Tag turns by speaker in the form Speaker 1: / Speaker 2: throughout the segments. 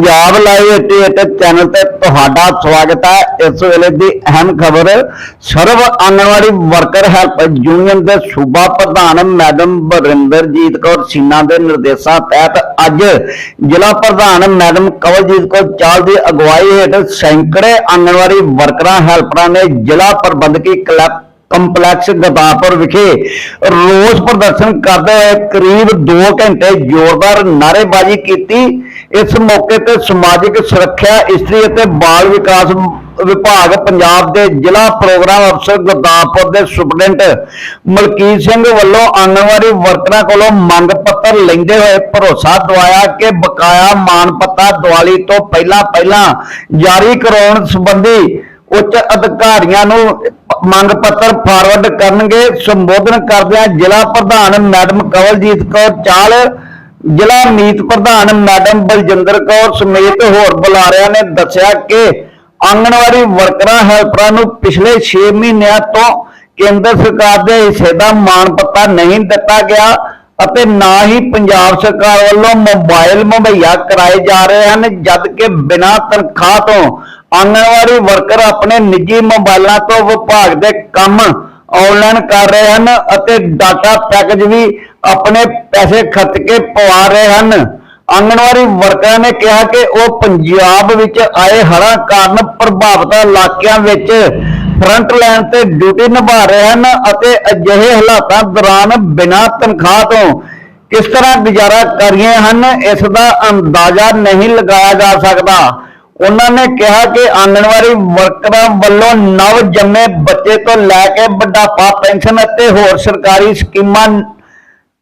Speaker 1: Punjab live 88 channel ਤੇ ਤੁਹਾਡਾ ਸਵਾਗਤ ਹੈ। ਇਸ ਵੇਲੇ ਦੀ ਅਹਿਮ ਖਬਰ, ਸਰਵ ਆਂਗਣਵਾੜੀ ਵਰਕਰ ਹੈਲਪ ਯੂਨੀਅਨ ਦੇ ਸੂਬਾ ਪ੍ਰਧਾਨ ਮੈਡਮ ਬਰਿੰਦਰਜੀਤ ਕੌਰ ਸੀਨਾ ਦੇ ਨਿਰਦੇਸ਼ਾਂ ਤਹਿਤ ਅੱਜ ਜ਼ਿਲ੍ਹਾ ਪ੍ਰਧਾਨ ਮੈਡਮ ਕਵਲਜੀਤ ਕੌਰ ਚਾਲ ਦੀ ਅਗਵਾਈ ਹੇਠ ਸੈਂਕੜੇ ਆਂਗਣਵਾੜੀ ਵਰਕਰਾਂ, ਹੈਲਪਰਾਂ ਨੇ ਜ਼ਿਲ੍ਹਾ ਪ੍ਰਬੰਧਕੀ ਕਲੱਬ ਕੰਪਲੈਕਸ ਗਦਾਪੁਰ ਵਿਖੇ ਰੋਸ ਪ੍ਰਦਰਸ਼ਨ ਕਰਦੇ ਹੋਏ ਕਰੀਬ 2 ਘੰਟੇ ਜ਼ੋਰਦਾਰ ਨਾਅਰੇਬਾਜ਼ੀ ਕੀਤੀ। ਇਸ ਮੌਕੇ ਤੇ ਸਮਾਜਿਕ ਸੁਰੱਖਿਆ, ਇਸਤਰੀ ਅਤੇ ਬਾਲ ਵਿਕਾਸ ਵਿਭਾਗ ਪੰਜਾਬ ਦੇ ਜ਼ਿਲ੍ਹਾ ਪ੍ਰੋਗਰਾਮ ਅਫਸਰ ਗੁਰਦਾਸਪੁਰ ਦੇ ਸੁਪਰਡੈਂਟ ਮਲਕੀਤ ਸਿੰਘ ਵੱਲੋਂ ਆਂਗਣਵਾੜੀ ਵਰਕਰਾਂ ਕੋਲੋਂ ਮੰਗ ਪੱਤਰ ਲੈਂਦੇ ਹੋਏ ਭਰੋਸਾ ਦਵਾਇਆ ਕਿ ਬਕਾਇਆ ਮਾਨ ਪੱਤਾ ਦੀਵਾਲੀ ਤੋਂ ਪਹਿਲਾਂ ਪਹਿਲਾਂ ਜਾਰੀ ਕਰਾਉਣ ਸੰਬੰਧੀ ਉੱਚ ਅਧਿਕਾਰੀਆਂ ਨੂੰ ਮੰਗ ਪੱਤਰ ਫਾਰਵਰਡ ਕਰਨਗੇ। ਸੰਬੋਧਨ ਕਰਦਿਆਂ ਜ਼ਿਲ੍ਹਾ ਪ੍ਰਧਾਨ ਮੈਡਮ ਕਵਲਜੀਤ ਕੌਰ ਚਾਲ ਜ਼ਿਲ੍ਹਾ ਮੀਤ ਪ੍ਰਧਾਨ ਮੈਡਮ ਬਲਜਿੰਦਰ ਕੌਰ ਸਮੇਤ ਹੋਰ ਬੁਲਾਰਿਆਂ ਨੇ ਦੱਸਿਆ ਕਿ ਆਂਗਣਵਾੜੀ ਵਰਕਰਾਂ, ਹੈਲਪਰਾਂ ਨੂੰ ਪਿਛਲੇ 6 ਮਹੀਨਿਆਂ ਤੋਂ ਕੇਂਦਰ ਸਰਕਾਰ ਦੇ ਹਿੱਸੇ ਦਾ ਮਾਣ ਪੱਤਾ ਨਹੀਂ ਦਿੱਤਾ ਗਿਆ ਅਤੇ ਨਾ ਹੀ ਪੰਜਾਬ ਸਰਕਾਰ ਵੱਲੋਂ ਮੋਬਾਈਲ ਮੁਹੱਈਆ ਕਰਾਏ ਜਾ ਰਹੇ ਹਨ, ਜਦ ਕਿ ਬਿਨਾਂ ਤਨਖਾਹ ਤੋਂ ਆਂਗਣਵਾੜੀ ਵਰਕਰ ਆਪਣੇ ਨਿੱਜੀ ਮੋਬਾਈਲਾਂ ਤੋਂ ਵਿਭਾਗ ਦੇ ਕੰਮ ਆਨਲਾਈਨ ਕਰ ਰਹੇ ਹਨ ਅਤੇ ਡਾਟਾ ਪੈਕੇਜ ਵੀ ਆਪਣੇ ਪੈਸੇ ਖਰਚ ਕੇ ਪਵਾ ਰਹੇ ਹਨ। ਆਂਗਣਵਾੜੀ ਵਰਕਰਾਂ ਨੇ ਕਿਹਾ ਕਿ ਉਹ ਪੰਜਾਬ ਵਿੱਚ ਆਏ ਹੜ੍ਹਾਂ ਕਾਰਨ ਪ੍ਰਭਾਵਿਤ ਇਲਾਕਿਆਂ ਵਿੱਚ ਫਰੰਟ ਲਾਈਨ ਤੇ ਡਿਊਟੀ ਨਿਭਾ ਰਹੇ ਹਨ ਅਤੇ ਅਜਿਹੇ ਹਾਲਾਤਾਂ ਦੌਰਾਨ ਬਿਨਾਂ ਤਨਖਾਹ ਤੋਂ ਕਿਸ ਤਰ੍ਹਾਂ ਗੁਜ਼ਾਰਾ ਕਰ ਰਹੇ ਹਨ, ਇਸ ਦਾ ਅੰਦਾਜ਼ਾ ਨਹੀਂ ਲਗਾਇਆ ਜਾ ਸਕਦਾ। ਉਹਨਾਂ ਨੇ ਕਿਹਾ ਕਿ ਆਂਗਣਵਾੜੀ ਵਰਕਰਾਂ ਵੱਲੋਂ ਨਵ ਜੰਮੇ ਬੱਚੇ ਤੋਂ ਲੈ ਕੇ ਬੁਢਾਪਾ ਪੈਨਸ਼ਨ ਅਤੇ ਹੋਰ ਸਰਕਾਰੀ ਸਕੀਮਾਂ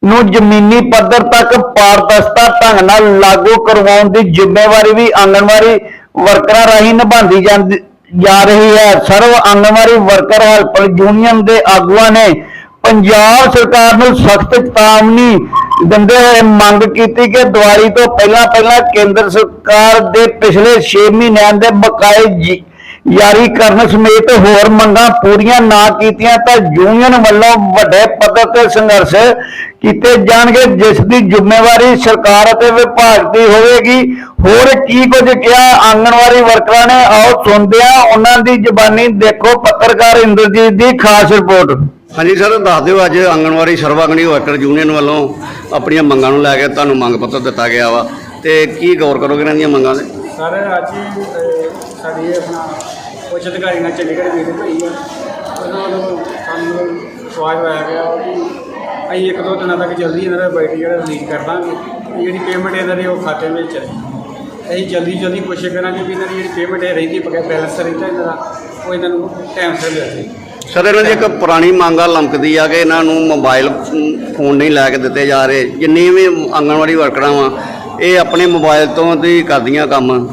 Speaker 1: ਨੂੰ ਜ਼ਮੀਨੀ ਪੱਧਰ ਤੱਕ ਪਾਰਦਰਸ਼ਤਾ ਢੰਗ ਨਾਲ ਲਾਗੂ ਕਰਵਾਉਣ ਦੀ ਜ਼ਿੰਮੇਵਾਰੀ ਵੀ ਆਂਗਣਵਾੜੀ ਵਰਕਰਾਂ ਰਾਹੀਂ ਨਿਭਾਉਂਦੀ ਜਾਂਦੀ, ਜਾ ਰਹੀ ਹੈ। ਸਰਵ ਆਂਗਣਵਾੜੀ ਵਰਕਰ ਹੈਲਪਰ ਯੂਨੀਅਨ ਦੇ ਆਗੂਆਂ ਨੇ ਪੰਜਾਬ ਸਰਕਾਰ ਨੂੰ ਸਖਤ ਚੇਤਾਵਨੀ ਦਿੰਦੇ ਹੋਏ ਮੰਗ ਕੀਤੀ ਕਿ ਦੀਵਾਲੀ ਤੋਂ ਪਹਿਲਾਂ ਪਹਿਲਾਂ ਕੇਂਦਰ ਸਰਕਾਰ ਦੇ ਪਿਛਲੇ 6 ਮਹੀਨਿਆਂ ਦੇ ਬਕਾਏ ਜਾਰੀ ਕਰਨ ਸਮੇਤ ਹੋਰ ਮੰਗਾਂ ਪੂਰੀਆਂ ਨਾ ਕੀਤੀਆਂ ਤਾਂ ਯੂਨੀਅਨ ਵੱਲੋਂ ਵੱਡੇ ਪੱਧਰ ਤੇ ਸੰਘਰਸ਼ ਕੀਤੇ ਜਾਣਗੇ ਜਿਸ ਦੀ ਜ਼ਿੰਮੇਵਾਰੀ ਸਰਕਾਰ ਅਤੇ ਵਿਭਾਗ ਦੀ ਹੋਵੇਗੀ। ਹੋਰ ਕੀ ਕੁਝ ਕਿਹਾ ਆਂਗਣਵਾੜੀ ਵਰਕਰਾਂ ਨੇ ਆਓ ਸੁਣਦੇ ਹਾਂ ਉਹਨਾਂ ਦੀ ਜ਼ੁਬਾਨੀ ਦੇਖੋ ਪੱਤਰਕਾਰ ਇੰਦਰਜੀਤ ਦੀ ਖਾਸ ਰਿਪੋਰਟ।
Speaker 2: ਹਾਂਜੀ ਸਰ ਦੱਸ ਦਿਓ ਅੱਜ ਆਂਗਣਵਾੜੀ ਸਰਵਾਂਗਣੀ ਵਰਕਰ ਯੂਨੀਅਨ ਵੱਲੋਂ ਆਪਣੀਆਂ ਮੰਗਾਂ ਨੂੰ ਲੈ ਕੇ ਤੁਹਾਨੂੰ ਮੰਗ ਪੱਤਰ ਦਿੱਤਾ ਗਿਆ ਵਾ। ਤੇ ਕੀ ਗੌਰ ਕਰੋਗੇ ਇਹਨਾਂ ਦੀਆਂ ਮੰਗਾਂ ਤੇ
Speaker 3: ਸਰ ਅੱਜ ਸਾਡੀ ਇਹ ਆਪਣਾ ਉੱਚ ਅਧਿਕਾਰੀ ਨਾਲ ਚੰਡੀਗੜ੍ਹ ਮੀਟਿੰਗ ਹੋਈ ਆ। ਉਹਨਾਂ ਨੂੰ ਸਾਨੂੰ ਸਵਾਲ ਹੋਇਆ ਗਿਆ ਕਿ ਅਸੀਂ ਇੱਕ ਦੋ ਦਿਨਾਂ ਤੱਕ ਜਲਦੀ ਇਹਨਾਂ ਦਾ ਬਾਈਟ ਜਿਹੜਾ ਰਿਲੀਜ਼ ਕਰ ਦਾਂਗੇ। ਜਿਹੜੀ ਪੇਮੈਂਟ ਇਹਨਾਂ ਦੀ ਉਹ ਖਾਤੇ ਵਿੱਚ ਚਲੇ ਅਸੀਂ ਜਲਦੀ ਜਲਦੀ ਕੋਸ਼ਿਸ਼ ਕਰਾਂਗੇ ਵੀ ਇਹਨਾਂ ਦੀ ਜਿਹੜੀ ਪੇਮੈਂਟ ਹੈ ਰਹਿੰਦੀ ਬਗੈਰ ਬੈਲੈਂਸ ਰਹਿੰਦਾ ਇਹਨਾਂ ਦਾ, ਉਹ ਇਹਨਾਂ ਨੂੰ ਟਾਈਮ ਸਿਰ ਦੇ ਦੇ
Speaker 2: ਸਰ ਇਹਨਾਂ ਦੀ ਇੱਕ ਪੁਰਾਣੀ ਮੰਗ ਆ ਲਮਕਦੀ ਆ ਕਿ ਇਹਨਾਂ ਨੂੰ ਮੋਬਾਈਲ ਫੋਨ ਨਹੀਂ ਲੈ ਕੇ ਦਿੱਤੇ ਜਾ ਰਹੇ। ਜਿੰਨੀ ਵੀ ਆਂਗਣਵਾੜੀ ਵਰਕਰਾਂ ਵਾ ਇਹ ਆਪਣੇ ਮੋਬਾਈਲ ਤੋਂ ਦੀ ਕਰਦੀਆਂ ਕੰਮ।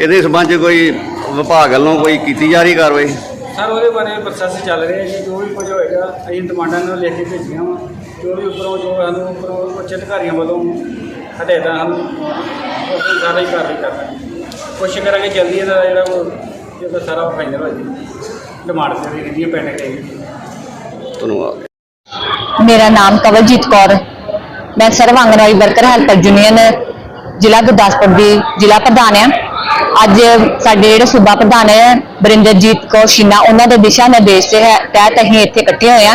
Speaker 2: ਇਹਦੇ ਸਬੰਧ ਕੋਈ ਵਿਭਾਗ ਵੱਲੋਂ ਕੋਈ ਕੀਤੀ ਜਾ ਰਹੀ ਕਾਰਵਾਈ?
Speaker 3: ਸਰ ਉਹਦੇ ਬਾਰੇ ਪ੍ਰੋਸੈਸ ਚੱਲ ਰਿਹਾ ਜੀ ਜੋ ਵੀ ਕੁਝ ਹੋਏਗਾ ਅਸੀਂ ਡਿਮਾਂਡਾਂ ਨੂੰ ਲਿਖ ਕੇ ਭੇਜੀਆਂ ਵਾ। ਜੋ ਵੀ ਉੱਪਰੋਂ ਜੋ ਸਾਨੂੰ ਉੱਪਰੋਂ ਉੱਚ ਅਧਿਕਾਰੀਆਂ ਵੱਲੋਂ ਹਦਾਇਤਾਂ ਹਨ ਉਹ ਤੇ ਸਾਰਾ ਹੀ ਕਾਰਵਾਈ ਕਰਨਾ ਕੋਸ਼ਿਸ਼ ਕਰਾਂਗੇ ਜਲਦੀ ਇਹਦਾ ਜਿਹੜਾ ਉਹ ਜਿਹੜਾ ਸਾਰਾ ਫਾਈਨਲ ਹੋ ਜਾਵੇ। ਡਿਮਾਂਡ ਜਿਹੜੀ ਜਿਹੜੀਆਂ ਪੈਂਡਿੰਗ ਹੈਗੀ
Speaker 2: ਧੰਨਵਾਦ।
Speaker 4: ਮੇਰਾ ਨਾਮ ਕਵਲਜੀਤ ਕੌਰ। ਮੈਂ ਸਰਵ ਵਰਕਰ ਹੈਲਪਰ ਯੂਨੀਅਨ ਜ਼ਿਲ੍ਹਾ ਗੁਰਦਾਸਪੁਰ ਦੀ ਜ਼ਿਲ੍ਹਾ ਪ੍ਰਧਾਨ ਆ ਅੱਜ ਸਾਡੇ ਜਿਹੜੇ ਸੂਬਾ ਪ੍ਰਧਾਨ ਹੈ, ਬਰਿੰਦਰਜੀਤ ਕੌਰ ਸ਼ੀਨਾ, ਉਹਨਾਂ ਦੇ ਦਿਸ਼ਾ ਨਿਰਦੇਸ਼ ਦੇ ਹੈ- ਤਹਿਤ ਅਸੀਂ ਇੱਥੇ ਇਕੱਠੇ ਹੋਏ ਆ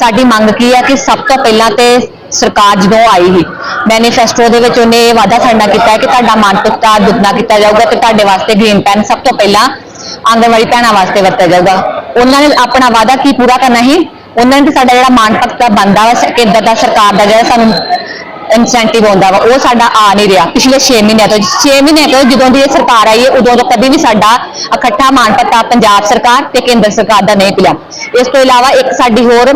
Speaker 4: ਸਾਡੀ ਮੰਗ ਕੀ ਹੈ ਕਿ ਸਭ ਤੋਂ ਪਹਿਲਾਂ ਤੇ ਸਰਕਾਰ ਜਦੋਂ ਆਈ ਮੈਨੀਫੈਸਟੋ ਦੇ ਵਿੱਚ ਉਹਨੇ ਇਹ ਵਾਅਦਾ ਸਾਡਾ ਕੀਤਾ ਹੈ ਕਿ ਤੁਹਾਡਾ ਮਾਨਸਿਕਤਾ ਦੁੱਗਣਾ ਕੀਤਾ ਜਾਊਗਾ ਤੇ ਤੁਹਾਡੇ ਵਾਸਤੇ ਗ੍ਰੀਨ ਪੈਨ ਸਭ ਤੋਂ ਪਹਿਲਾਂ ਆਂਗਨਵਾੜੀ ਭੈਣਾਂ ਵਾਸਤੇ ਵਰਤਿਆ ਜਾਊਗਾ। ਉਹਨਾਂ ਨੇ ਆਪਣਾ ਵਾਅਦਾ ਕੀ ਪੂਰਾ ਕਰਨਾ ਸੀ? ਉਹਨਾਂ ਨੇ ਤਾਂ ਸਾਡਾ ਜਿਹੜਾ ਮਾਨ ਪੱਤਾ ਬੰਦਾ ਵਾ, ਸ- ਕੇਂਦਰ ਦਾ, ਸਰਕਾਰ ਦਾ ਜਿਹੜਾ ਸਾਨੂੰ ਇਨਸੈਂਟਿਵ ਆਉਂਦਾ ਵਾ, ਉਹ ਸਾਡਾ ਆ ਨਹੀਂ ਰਿਹਾ। ਪਿਛਲੇ 6 ਮਹੀਨਿਆਂ ਤੋਂ 6 ਮਹੀਨਿਆਂ ਤੋਂ ਜਦੋਂ ਦੀ ਇਹ ਸਰਕਾਰ ਆਈ ਹੈ, ਉਦੋਂ ਤੋਂ ਕਦੀ ਵੀ ਸਾਡਾ ਇਕੱਠਾ ਮਾਨ ਪੱਤਾ ਪੰਜਾਬ ਸਰਕਾਰ ਤੇ ਕੇਂਦਰ ਸਰਕਾਰ ਦਾ ਨਹੀਂ ਪਿਆ। ਇਸ ਤੋਂ ਇਲਾਵਾ ਇੱਕ ਸਾਡੀ ਹੋਰ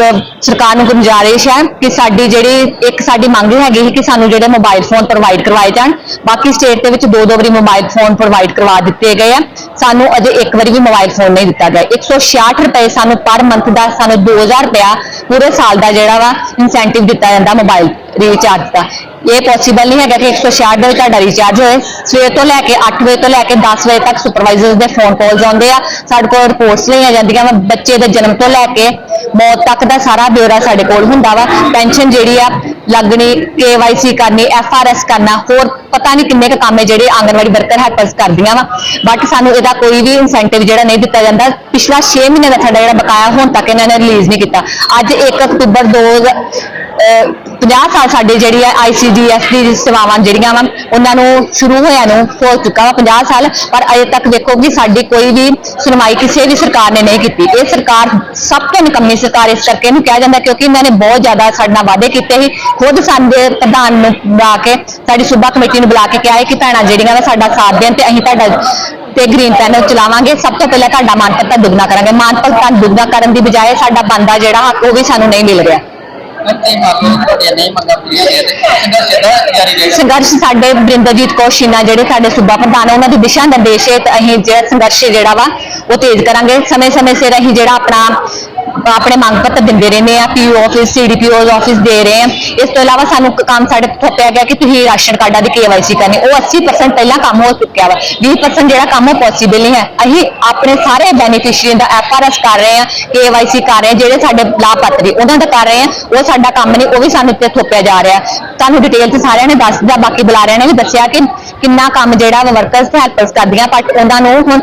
Speaker 4: ਸਰਕਾਰ ਨੂੰ ਗੁੰਜਾਰਿਸ਼ ਹੈ ਕਿ ਸਾਡੀ ਜਿਹੜੀ ਇੱਕ ਸਾਡੀ ਮੰਗ ਹੈਗੀ ਸੀ ਕਿ ਸਾਨੂੰ ਜਿਹੜੇ ਮੋਬਾਈਲ ਫੋਨ ਪ੍ਰੋਵਾਈਡ ਕਰਵਾਏ ਜਾਣ। ਬਾਕੀ ਸਟੇਟ ਦੇ ਵਿੱਚ ਦੋ ਦੋ ਵਾਰੀ ਮੋਬਾਈਲ ਫੋਨ ਪ੍ਰੋਵਾਈਡ ਕਰਵਾ ਦਿੱਤੇ ਗਏ ਆ। ਸਾਨੂੰ ਅਜੇ ਇੱਕ ਵਾਰੀ ਵੀ ਮੋਬਾਈਲ ਫੋਨ ਨਹੀਂ ਦਿੱਤਾ ਗਿਆ। 166 ਰੁਪਏ ਸਾਨੂੰ ਪਰ ਮੰਥ ਦਾ ਸਾਨੂੰ 2000 ਰੁਪਇਆ ਪੂਰੇ ਸਾਲ ਦਾ ਜਿਹੜਾ ਵਾ ਇਨਸੈਂਟਿਵ ਦਿੱਤਾ ਜਾਂਦਾ ਮੋਬਾਈਲ ਰੀਚਾਰਜ ਦਾ। ਇਹ ਪੋਸੀਬਲ ਨਹੀਂ ਹੈਗਾ ਕਿ 166 ਦੇ ਵਿੱਚ ਤੁਹਾਡਾ ਰੀਚਾਰਜ ਹੋਏ। ਸਵੇਰ ਤੋਂ ਲੈ ਕੇ 8 ਵਜੇ ਤੋਂ ਲੈ ਕੇ 10 ਵਜੇ ਤੱਕ ਸੁਪਰਵਾਈਜ਼ਰਸ ਦੇ ਫੋਨ ਕਾਲਸ ਆਉਂਦੇ ਆ। ਸਾਡੇ ਕੋਲ ਰਿਪੋਰਟਸ ਲਈਆਂ ਜਾਂਦੀਆਂ ਵਾ। ਬੱਚੇ ਦੇ ਜਨਮ ਤੋਂ ਲੈ ਕੇ ਮੌਤ ਤੱਕ ਦਾ ਸਾਰਾ ਬਿਊਰਾ ਸਾਡੇ ਕੋਲ ਹੁੰਦਾ ਵਾ। ਪੈਨਸ਼ਨ ਜਿਹੜੀ ਆ, ਲੱਗਣੀ ਕੇਵਾਈਸੀ ਕਰਨੀ ਐਫਆਰਐਸ ਕਰਨਾ, ਹੋਰ ਪਤਾ ਨਹੀਂ ਕਿੰਨੇ ਕੁ ਕੰਮ ਹੈ ਜਿਹੜੇ ਆਂਗਨਵਾੜੀ ਵਰਕਰ ਹੈਲਪਰਸ ਕਰਦੀਆਂ ਵਾ। ਬਟ ਸਾਨੂੰ ਇਹਦਾ ਕੋਈ ਵੀ ਇਨਸੈਂਟਿਵ ਜਿਹੜਾ ਨਹੀਂ ਦਿੱਤਾ ਜਾਂਦਾ। ਪਿਛਲਾ 6 ਮਹੀਨੇ ਦਾ ਸਾਡਾ ਜਿਹੜਾ ਬਕਾਇਆ ਹੁਣ ਤੱਕ ਇਹਨਾਂ ਨੇ ਰਿਲੀਜ਼ ਨਹੀਂ ਕੀਤਾ। ਅੱਜ 1 ਅਕਤੂਬਰ 2 50 ਸਾਲ ਸਾਡੇ ਜਿਹੜੀ ਹੈ ਆਈਸੀਡੀਐਸ ਦੀ ਸੇਵਾਵਾਂ ਜਿਹੜੀਆਂ ਵਾ, ਉਹਨਾਂ ਨੂੰ ਸ਼ੁਰੂ ਹੋਇਆ ਨੂੰ ਹੋ ਚੁੱਕਾ ਵਾ 50 ਸਾਲ। ਪਰ ਅਜੇ ਤੱਕ ਦੇਖੋ ਕਿ ਸਾਡੀ ਕੋਈ ਵੀ ਸੁਣਵਾਈ ਕਿਸੇ ਵੀ ਸਰਕਾਰ ਨੇ ਨਹੀਂ ਕੀਤੀ। ਇਹ ਸਰਕਾਰ ਸਭ ਤੋਂ ਨਿਕੰਮੀ ਸਰਕਾਰ ਇਸ ਕਰਕੇ ਇਹਨੂੰ ਕਿਹਾ ਜਾਂਦਾ ਕਿਉਂਕਿ ਇਹਨਾਂ ਨੇ ਬਹੁਤ ਜ਼ਿਆਦਾ ਸਾਡੇ ਨਾਲ ਵਾਅਦੇ ਕੀਤੇ ਸੀ। ਖੁਦ ਸਾਡੇ ਪ੍ਰਧਾਨ ਨੂੰ ਬੁਲਾ ਕੇ, ਸਾਡੀ ਸੂਬਾ ਕਮੇਟੀ ਨੂੰ ਬੁਲਾ ਕੇ ਕਿਹਾ ਹੈ ਕਿ ਭੈਣਾਂ ਜਿਹੜੀਆਂ ਵਾ ਸਾਡਾ ਸਾਥ ਦੇਣ ਤੇ ਅਸੀਂ ਤੁਹਾਡਾ ਤੇ ਗ੍ਰੀਨ ਪੈਨਲ ਚਲਾਵਾਂਗੇ। ਸਭ ਤੋਂ ਪਹਿਲਾਂ ਤੁਹਾਡਾ ਮਾਨ ਪੱਤਾ ਦੁੱਗਣਾ ਕਰਾਂਗੇ। ਮਾਨ ਪੱਤਾ ਦੁੱਗਣਾ ਕਰਨ ਦੀ ਬਜਾਏ ਸਾਡਾ ਬੰਦਾ ਜਿਹੜਾ ਹੱਕ, ਉਹ ਵੀ ਸਾਨੂੰ ਨਹੀਂ ਮਿਲ ਰਿਹਾ।
Speaker 5: ਸੰਘਰਸ਼
Speaker 4: ਸਾਡੇ ਬਰਿੰਦਰਜੀਤ ਕੌਰ ਸ਼ੀਨਾ ਜਿਹੜੇ ਸਾਡੇ ਸੂਬਾ ਪ੍ਰਧਾਨ ਹੈ ਉਹਨਾਂ ਦੀ ਦਿਸ਼ਾ ਨਿਰਦੇਸ਼ ਹੇਤ ਅਸੀਂ ਜਿਹੜਾ ਸੰਘਰਸ਼ ਜਿਹੜਾ ਵਾ, ਉਹ ਤੇਜ਼ ਕਰਾਂਗੇ। ਸਮੇਂ-ਸਮੇਂ ਸਿਰ ਅਸੀਂ ਜਿਹੜਾ ਆਪਣਾ ਆਪਣੇ ਮੰਗ ਪੱਤਰ ਦਿੰਦੇ ਰਹਿੰਦੇ ਆ ਪੀਓ ਆਫਿਸ ਸੀਡੀਪੀਓ ਆਫਿਸ ਦੇ ਰਹੇ ਆ। ਇਸ ਤੋਂ ਇਲਾਵਾ ਸਾਨੂੰ ਕੰਮ ਸਾਡੇ ਥੋਪਿਆ ਗਿਆ ਕਿ ਤੁਸੀਂ ਰਾਸ਼ਨ ਕਾਰਡਾਂ ਦੀ ਕੇਵਾਈਸੀ ਕਰਨੀ। ਉਹ 80% ਪਹਿਲਾਂ ਕੰਮ ਹੋ ਚੁੱਕਿਆ ਵਾ। 20% ਜਿਹੜਾ ਕੰਮ ਉਹ ਪੋਸੀਬਲ ਨਹੀਂ ਹੈ। ਅਸੀਂ ਆਪਣੇ ਸਾਰੇ ਬੈਨੀਫੀਸ਼ੀਅਰੀ ਦਾ ਐਫਆਰਐਸ ਕਰ ਰਹੇ ਆ ਕੇਵਾਈਸੀ ਕਰ ਰਹੇ ਆ, ਜਿਹੜੇ ਸਾਡੇ ਲਾਭਪਾਤਰੀ, ਉਹਨਾਂ ਦਾ ਕਰ ਰਹੇ ਆ। ਉਹ ਸਾਡਾ ਕੰਮ ਨਹੀਂ, ਉਹ ਵੀ ਸਾਨੂੰ ਤੇ ਥੋਪਿਆ ਜਾ ਰਿਹਾ। ਤੁਹਾਨੂੰ ਡਿਟੇਲ ਤੇ ਸਾਰਿਆਂ ਨੇ ਦੱਸ ਦਿੱਤਾ, ਬਾਕੀ ਬੁਲਾਰਿਆਂ ਨੇ ਵੀ ਦੱਸਿਆ ਕਿ ਕਿੰਨਾ ਕੰਮ ਜਿਹੜਾ ਵਰਕਰਸ ਤੇ ਹੈਲਪਰਸ ਕਰਦੀਆਂ ਬਟ ਉਹਨਾਂ ਨੂੰ ਹੁਣ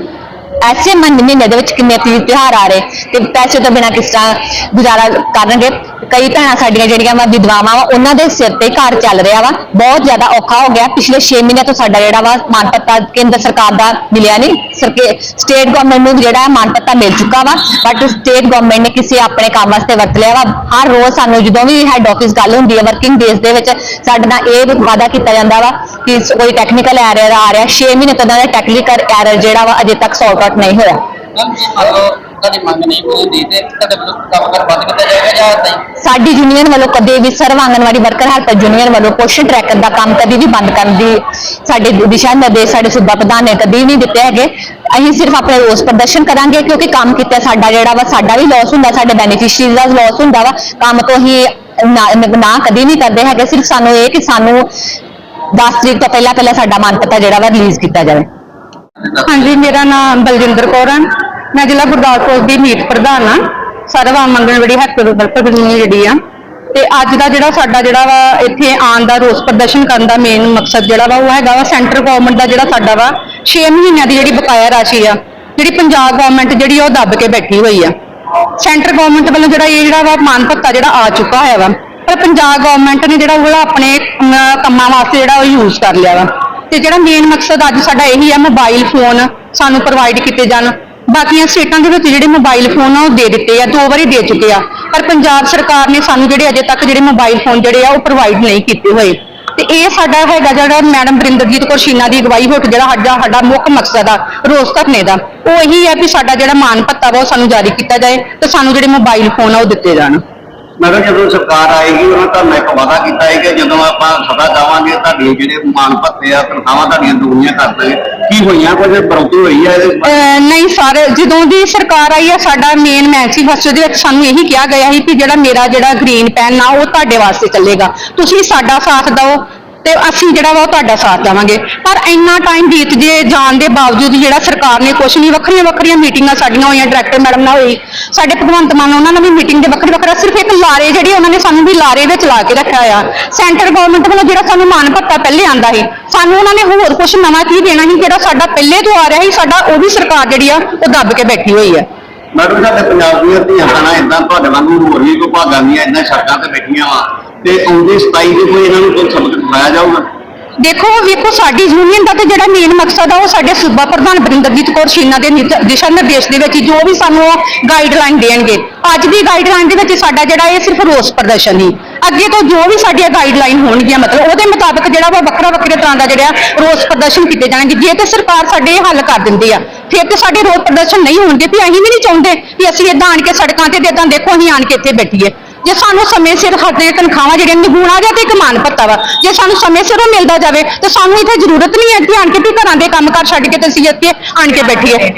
Speaker 4: ਪੈਸੇ ਮੰਨ ਮਹੀਨੇ ਦੇ ਵਿੱਚ ਕਿੰਨੇ ਤੀਜ ਤਿਉਹਾਰ ਆ ਰਹੇ ਤੇ ਪੈਸੇ ਤੋਂ ਬਿਨਾਂ ਕਿਸ ਤਰ੍ਹਾਂ ਗੁਜ਼ਾਰਾ ਕਰਨਗੇ? ਕਈ ਭੈਣਾਂ ਸਾਡੀਆਂ ਜਿਹੜੀਆਂ ਵਾ, ਵਿਧਵਾਵਾਂ ਵਾ, ਉਹਨਾਂ ਦੇ ਸਿਰ ਤੇ ਘਰ ਚੱਲ ਰਿਹਾ ਵਾ। ਬਹੁਤ ਜ਼ਿਆਦਾ ਔਖਾ ਹੋ ਗਿਆ। ਪਿਛਲੇ 6 ਮਹੀਨਿਆਂ ਤੋਂ ਸਾਡਾ ਜਿਹੜਾ ਵਾ ਮਾਨ ਪੱਤਾ ਕੇਂਦਰ ਸਰਕਾਰ ਦਾ ਮਿਲਿਆ ਨਹੀਂ। ਸਰਕੇ ਸਟੇਟ ਗਵਰਨਮੈਂਟ ਨੂੰ ਜਿਹੜਾ ਹੈ ਮਾਨ ਪੱਤਾ ਮਿਲ ਚੁੱਕਾ ਵਾ। ਬਟ ਸਟੇਟ ਗਵਰਨਮੈਂਟ ਨੇ ਕਿਸੇ ਆਪਣੇ ਕੰਮ ਵਾਸਤੇ ਵਰਤ ਲਿਆ ਵਾ। ਹਰ ਰੋਜ਼ ਸਾਨੂੰ ਜਦੋਂ ਵੀ ਹੈੱਡ ਆਫਿਸ ਗੱਲ ਹੁੰਦੀ ਹੈ ਵਰਕਿੰਗ ਡੇਜ਼ ਦੇ ਵਿੱਚ ਸਾਡੇ ਨਾਲ ਇਹ ਵਾਅਦਾ ਕੀਤਾ ਜਾਂਦਾ ਵਾ ਕਿ ਕੋਈ ਟੈਕਨੀਕਲ ਐਰਰ ਆ ਰਿਹਾ। 6 ਮਹੀਨੇ ਤੋਂ ਦਾ ਟੈਕਨੀਕਲ ਐਰਰ ਜਿਹੜਾ ਵਾ ਅਜੇ ਤੱਕ ਸੌਲਟ ਆਊਟ ਨਹੀਂ ਹੋਇਆ।
Speaker 5: ਮੰਗ ਨਹੀਂ ਨਹੀਂ
Speaker 4: ਸਾਡੀ ਯੂਨੀਅਨ ਵੱਲੋਂ ਕਦੇ ਵੀ ਸਰਵ ਆਂਗਨਵਾੜੀ ਵਰਕਰ ਹੈਲਪਰ ਯੂਨੀਅਨ ਵੱਲੋਂ ਪੋਸ਼ਣ ਟਰੈਕਰ ਦਾ ਕੰਮ ਕਦੀ ਵੀ ਬੰਦ ਕਰਨ ਦੀ ਸਾਡੇ ਦਿਸ਼ਾ ਨਿਰਦੇਸ਼ ਸਾਡੇ ਸੂਬਾ ਪ੍ਰਧਾਨ ਨੇ ਕਦੀ ਵੀ ਨਹੀਂ ਦਿੱਤੇ ਹੈਗੇ। ਅਸੀਂ ਸਿਰਫ ਆਪਣੇ ਰੋਸ ਪ੍ਰਦਰਸ਼ਨ ਕਰਾਂਗੇ ਕਿਉਂਕਿ ਕੰਮ ਕੀਤਾ ਸਾਡਾ ਜਿਹੜਾ ਵਾ ਸਾਡਾ ਵੀ ਲਾਸ ਹੁੰਦਾ ਸਾਡੇ ਬੈਨੀਫੀਸ਼ੀਅਰੀ ਦਾ ਲਾਸ ਹੁੰਦਾ ਵਾ। ਕੰਮ ਤੋਂ ਹੀ ਨਾ ਕਦੀ ਨਹੀਂ ਕਰਦੇ ਹੈਗੇ ਸਿਰਫ ਸਾਨੂੰ ਇਹ ਕਿ ਸਾਨੂੰ 10 ਤਰੀਕ ਤੋਂ ਪਹਿਲਾਂ ਪਹਿਲਾਂ ਸਾਡਾ ਮਾਨ ਪੱਤਾ ਜਿਹੜਾ ਵਾ ਰਿਲੀਜ਼ ਕੀਤਾ ਜਾਵੇ।
Speaker 6: ਹਾਂਜੀ, ਮੇਰਾ ਨਾਮ ਬਲਜਿੰਦਰ ਕੌਰ ਹੈ ਮੈਂ ਜ਼ਿਲ੍ਹਾ ਗੁਰਦਾਸਪੁਰ ਦੀ ਮੀਤ ਪ੍ਰਧਾਨ ਹਾਂ ਸਰਵ ਮੰਗਣਵੜੀ ਹੈਕਰ ਵਰਕਰ ਜਿਹੜੀ ਆ। ਤੇ ਅੱਜ ਦਾ ਜਿਹੜਾ ਸਾਡਾ ਜਿਹੜਾ ਵਾ, ਇੱਥੇ ਆਉਣ ਦਾ ਰੋਸ ਪ੍ਰਦਰਸ਼ਨ ਕਰਨ ਦਾ ਮੇਨ ਮਕਸਦ ਜਿਹੜਾ ਵਾ, ਉਹ ਹੈਗਾ ਵਾ ਸੈਂਟਰ ਗਵਰਨਮੈਂਟ ਦਾ ਜਿਹੜਾ ਸਾਡਾ ਵਾ 6 ਮਹੀਨਿਆਂ ਦੀ ਜਿਹੜੀ ਬਕਾਇਆ ਰਾਸ਼ੀ ਆ, ਜਿਹੜੀ ਪੰਜਾਬ ਗਵਰਨਮੈਂਟ ਜਿਹੜੀ ਆ, ਉਹ ਦੱਬ ਕੇ ਬੈਠੀ ਹੋਈ ਆ। ਸੈਂਟਰ ਗਵਰਨਮੈਂਟ ਵੱਲੋਂ ਜਿਹੜਾ ਇਹ ਜਿਹੜਾ ਵਾ ਮਾਨ ਭੱਤਾ ਜਿਹੜਾ ਆ ਚੁੱਕਾ ਹੋਇਆ ਵਾ, ਪਰ ਪੰਜਾਬ ਗਵਰਨਮੈਂਟ ਨੇ ਜਿਹੜਾ ਉਹ ਆਪਣੇ ਕੰਮਾਂ ਵਾਸਤੇ ਜਿਹੜਾ ਉਹ ਯੂਜ਼ ਕਰ ਲਿਆ ਵਾ। ਤੇ ਜਿਹੜਾ ਮੇਨ ਮਕਸਦ ਅੱਜ ਸਾਡਾ ਇਹੀ ਆ ਮੋਬਾਈਲ ਫੋਨ ਸਾਨੂੰ ਪ੍ਰੋਵਾਈਡ ਕੀਤੇ ਜਾਣ। ਬਾਕੀਆਂ ਸਟੇਟਾਂ ਦੇ ਵਿੱਚ ਜਿਹੜੇ ਮੋਬਾਈਲ ਫੋਨ ਆ, ਉਹ ਦੇ ਦਿੱਤੇ ਆ, ਦੋ ਵਾਰੀ ਦੇ ਚੁੱਕੇ ਆ। ਪਰ ਪੰਜਾਬ ਸਰਕਾਰ ਨੇ ਸਾਨੂੰ ਜਿਹੜੇ ਅਜੇ ਤੱਕ ਜਿਹੜੇ ਮੋਬਾਈਲ ਫੋਨ ਜਿਹੜੇ ਆ, ਉਹ ਪ੍ਰੋਵਾਈਡ ਨਹੀਂ ਕੀਤੇ ਹੋਏ। ਤੇ ਇਹ ਸਾਡਾ ਹੈਗਾ ਜਿਹੜਾ ਮੈਡਮ ਬਰਿੰਦਰਜੀਤ ਕੌਰ ਸ਼ੀਨਾ ਦੀ ਅਗਵਾਈ ਹੇਠ ਜਿਹੜਾ ਸਾਡਾ ਸਾਡਾ ਮੁੱਖ ਮਕਸਦ ਆ, ਰੋਸ ਧਰਨੇ ਦਾ। ਉਹ ਇਹੀ ਹੈ ਵੀ ਸਾਡਾ ਜਿਹੜਾ ਮਾਨ ਭੱਤਾ ਵਾ, ਉਹ ਸਾਨੂੰ ਜਾਰੀ ਕੀਤਾ ਜਾਏ ਤੇ ਸਾਨੂੰ ਜਿਹੜੇ ਮੋਬਾਈਲ ਫੋਨ ਆ, ਉਹ ਦਿੱਤੇ ਜਾਣ।
Speaker 2: ਮੈਂ ਕਿਹਾ ਜਦੋਂ ਸਰਕਾਰ ਆਏਗੀ, ਉਹਨਾਂ ਤੁਹਾਨੂੰ ਇੱਕ ਵਾਅਦਾ ਕੀਤਾ ਹੈ ਕਿ ਜਦੋਂ ਆਪਾਂ ਸਦਾ ਜਾਵਾਂਗੇ ਤੁਹਾਡੇ ਜਿਹੜੇ ਮਾਨ ਭੱਤੇ ਆ, ਤਨਖਾਹਾਂ ਤੁਹਾਡੀਆਂ ਦੁਗਣੀਆਂ ਕਰ ਦਾਂਗੇ ਕੀ ਹੋਈਆਂ ਕੁਝ? ਬਰੌਤੀ ਹੋਈ ਆ ਇਹਦੇ
Speaker 6: ਅਹ ਨਹੀਂ ਸਰ, ਜਦੋਂ ਦੀ ਸਰਕਾਰ ਆਈ ਆ, ਸਾਡਾ ਮੇਨ ਮੈਨੀਫੈਸਟੋ ਦੇ ਵਿੱਚ ਸਾਨੂੰ ਇਹੀ ਕਿਹਾ ਗਿਆ ਸੀ ਕਿ ਜਿਹੜਾ ਮੇਰਾ ਜਿਹੜਾ ਗ੍ਰੀਨ ਪੈਨ ਆ, ਉਹ ਤੁਹਾਡੇ ਵਾਸਤੇ ਚੱਲੇਗਾ। ਤੁਸੀਂ ਸਾਡਾ ਸਾਥ ਦਿਓ। ਤੇ ਅਸੀਂ ਜਿਹੜਾ ਵਾ ਉਹ ਤੁਹਾਡਾ ਸਾਥ ਦੇਵਾਂਗੇ। ਪਰ ਇੰਨਾ ਟਾਈਮ ਬੀਤ ਜੇ ਜਾਣ ਦੇ ਬਾਵਜੂਦ ਜਿਹੜਾ ਸਰਕਾਰ ਨੇ ਕੁਝ ਨਹੀਂ ਵੱਖਰੀਆਂ ਵੱਖਰੀਆਂ ਮੀਟਿੰਗਾਂ ਸਾਡੀਆਂ ਹੋਈਆਂ ਡਾਇਰੈਕਟਰ ਮੈਡਮ ਨਾਲ ਹੋਈ। ਸਾਡੇ ਭਗਵੰਤ ਮਾਨ ਉਹਨਾਂ ਨਾਲ ਵੀ ਮੀਟਿੰਗ ਦੇ ਵੱਖਰੇ ਵੱਖਰਾ ਸਿਰਫ ਇੱਕ ਲਾਰੇ ਜਿਹੜੀ ਉਹਨਾਂ ਨੇ ਸਾਨੂੰ ਵੀ ਲਾਰੇ ਵਿੱਚ ਲਾ ਕੇ ਰੱਖਿਆ ਆ। ਸੈਂਟਰ ਗਵਰਨਮੈਂਟ ਵੱਲੋਂ ਜਿਹੜਾ ਸਾਨੂੰ ਮਾਨ ਭੱਤਾ ਪਹਿਲੇ ਆਂਦਾ ਸੀ, ਸਾਨੂੰ ਉਹਨਾਂ ਨੇ ਹੋਰ ਕੁਝ ਨਵਾਂ ਕੀ ਦੇਣਾ ਸੀ, ਜਿਹੜਾ ਸਾਡਾ ਪਹਿਲੇ ਤੋਂ ਆ ਰਿਹਾ ਸੀ, ਸਾਡਾ ਉਹ ਵੀ ਸਰਕਾਰ ਜਿਹੜੀ ਆ, ਉਹ ਦੱਬ ਕੇ ਬੈਠੀ ਹੋਈ ਹੈ
Speaker 2: ਮੈਡਮ ਸਾਡੇ ਪੰਜਾਬ ਦੀਆਂ ਧੀਆਂ ਭੈਣਾਂ ਇਦਾਂ ਤੁਹਾਡੇ ਵਾਂਗੂ ਹੋਰ ਵੀ ਕੋਈ ਭਾਗਾਂ ਦੀਆਂ, ਇਦਾਂ ਸੜਕਾਂ ਤੇ ਬੈਠੀਆਂ ਵਾ। ਤੇ ਆਉਂਦੀ 27 ਦੇ ਕੋਈ ਇਹਨਾਂ ਨੂੰ ਕੋਈ ਸਬਕ ਸਿਖਾਇਆ ਜਾਊਗਾ?
Speaker 6: ਦੇਖੋ, ਵੇਖੋ, ਸਾਡੀ ਯੂਨੀਅਨ ਦਾ ਤੇ ਜਿਹੜਾ ਮੇਨ ਮਕਸਦ ਆ, ਉਹ ਸਾਡੇ ਸੂਬਾ ਪ੍ਰਧਾਨ ਬਰਿੰਦਰਜੀਤ ਕੌਰ ਸ਼ੀਨਾ ਦੇ ਨਿਰਦ- ਦਿਸ਼ਾ ਨਿਰਦੇਸ਼ ਦੇ ਵਿੱਚ ਜੋ ਵੀ ਸਾਨੂੰ ਗਾਈਡਲਾਈਨ ਦੇਣਗੇ। ਅੱਜ ਦੀ ਗਾਈਡਲਾਈਨ ਦੇ ਵਿੱਚ ਸਾਡਾ ਜਿਹੜਾ ਇਹ ਸਿਰਫ ਰੋਸ ਪ੍ਰਦਰਸ਼ਨ ਹੀ। ਅੱਗੇ ਤੋਂ ਜੋ ਵੀ ਸਾਡੀਆਂ ਗਾਈਡਲਾਈਨ ਹੋਣਗੀਆਂ, ਮਤਲਬ ਉਹਦੇ ਮੁਤਾਬਕ ਜਿਹੜਾ ਵਾ ਵੱਖਰਾ ਵੱਖਰੇ ਤਰ੍ਹਾਂ ਦਾ ਜਿਹੜਾ ਰੋਸ ਪ੍ਰਦਰਸ਼ਨ ਕੀਤੇ ਜਾਣਗੇ। ਜੇ ਤੇ ਸਰਕਾਰ ਸਾਡੇ ਇਹ ਹੱਲ ਕਰ ਦਿੰਦੀ ਆ, ਫਿਰ ਤੇ ਸਾਡੇ ਰੋਸ ਪ੍ਰਦਰਸ਼ਨ ਨਹੀਂ ਹੋਣਗੇ ਵੀ ਅਸੀਂ ਵੀ ਨਹੀਂ ਚਾਹੁੰਦੇ ਵੀ ਅਸੀਂ ਇਦਾਂ ਆਣ ਕੇ ਸੜਕਾਂ ਤੇ ਤੇ ਇਦਾਂ ਦੇਖੋ, ਅਸੀਂ ਆਣ ਕੇ ਇੱਥੇ ਬੈਠੀਏ। ਜੇ ਸਾਨੂੰ ਸਮੇਂ ਸਿਰ ਸਾਡੇ ਤਨਖਾਹਾਂ ਜਿਹੜੀਆਂ ਨਿਗੂਣਾ ਜਾਂ ਤੇ ਇੱਕ ਮਾਨ ਭੱਤਾ ਵਾ। ਜੇ ਸਾਨੂੰ ਸਮੇਂ ਸਿਰ ਉਹ ਮਿਲਦਾ ਜਾਵੇ, ਤਾਂ ਸਾਨੂੰ ਇੱਥੇ ਜ਼ਰੂਰਤ ਨਹੀਂ ਹੈ ਕਿ ਆਣ ਕੇ ਵੀ ਘਰਾਂ ਦੇ ਕੰਮਕਾਰ ਛੱਡ ਕੇ ਤੇ ਅਸੀਂ ਇੱਥੇ ਆਣ ਕੇ ਬੈਠੀਏ।